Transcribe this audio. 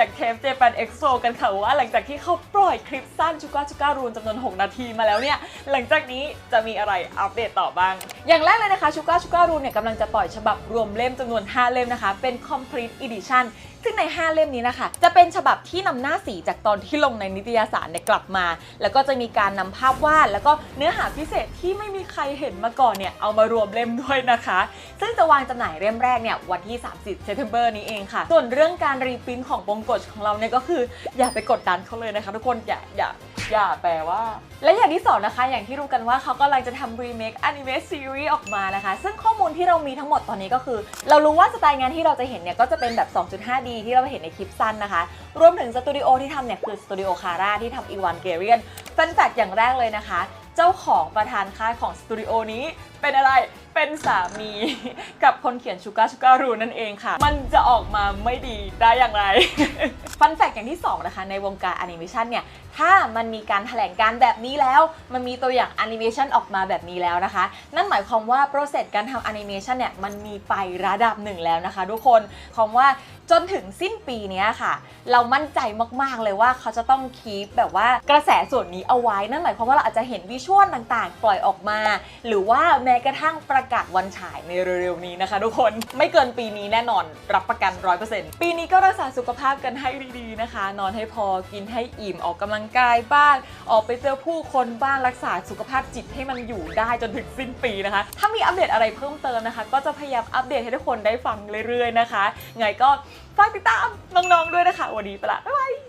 จากเทป Japan Expo กันค่ะว่าหลังจากที่เขาปล่อยคลิปสั้นชูก้าชูก้ารูนจำนวน 6 นาทีมาแล้วเนี่ย หลังจากนี้จะมีอะไรอัปเดตต่อบ้าง อย่างแรกเลยนะคะชูก้าชูก้ารูนเนี่ยกำลังจะปล่อยฉบับรวมเล่มจำนวน 5 เล่มนะคะ เป็น complete edition ซึ่งใน 5 เล่มนี้นะคะ จะเป็นฉบับที่นำหน้าสีจากตอนที่ลงในนิตยสารเนี่ยกลับมา แล้วก็จะมีการนำภาพวาด แล้วก็เนื้อหาพิเศษที่ไม่มีใครเห็นมาก่อนเนี่ยเอามารวมเล่มด้วยนะคะ ซึ่งจะวางจำหน่ายเล่มแรกเนี่ยวันที่ 30 September นี้เองค่ะ ส่วนเรื่องการรีพรินท์ของบงกฎของเราเนี่ยก็คืออย่าไปกดดันเขาเลยนะคะ ทุกคนอย่าอย่า อย่าแปลว่า และอย่างที่สองนะคะ อย่างที่รู้กันว่าเขากำลังจะทำรีเมคอนิเมะซีรีส์ออกมานะคะ ซึ่งข้อมูลที่เรามีทั้งหมดตอนนี้ก็คือ เรารู้ว่าสไตล์งานที่เราจะเห็นเนี่ย ก็จะเป็นแบบ 2.5D ที่เราเห็นในคลิปสั้นนะคะ รวมถึงสตูดิโอที่ทำเนี่ย คือสตูดิโอคาร่าที่ทำอีวานเกเรียนแฟนแฟกอย่างแรกเลยนะคะ จ้าของประธานค่ายของสตูดิโอนี้เป็นอะไร เป็นสามีกับคนเขียนชูการ์ชูการูนั่นเองค่ะ มันจะออกมาไม่ดีได้อย่างไร ฟันแฟกอย่างที่ 2 นะคะ ในวงการแอนิเมชันเนี่ย ถ้ามันมีการแถลงการแบบนี้แล้ว มันมีตัวอย่างแอนิเมชันออกมาแบบนี้แล้วนะคะ นั่นหมายความว่าโปรเซสการทำแอนิเมชันเนี่ย มันมีไประดับหนึ่งแล้วนะคะทุกคนความว่า จนถึงสิ้นปีนี้ค่ะ เรามั่นใจมากๆเลยว่าเขาจะต้องคีปแบบว่ากระแสส่วนนี้เอาไว้ นั่นหมายความว่าเราอาจจะเห็นวิชวลต่างๆ ปล่อยออกมา หรือว่าแม้กระทั่งประกาศวันฉายในเร็วๆนี้นะคะ ทุกคนไม่เกินปีนี้แน่นอน รับประกัน 100%ปีนี้ก็รักษาสุขภาพกันให้ดีๆนะคะ นอนให้พอกินให้อิ่มออกกำลังกายบ้าง ออกไปเจอผู้คนบ้างรักษาสุขภาพจิตให้มันอยู่ได้จนถึงสิ้นปีนะคะ ถ้ามีอัปเดตอะไรเพิ่มเติมนะคะ ก็จะพยายามอัปเดตให้ทุกคนได้ฟังเรื่อยๆนะคะ ไงก็ฝากติดตามน้องๆด้วยนะคะ วันนี้ไปละบ๊ายบาย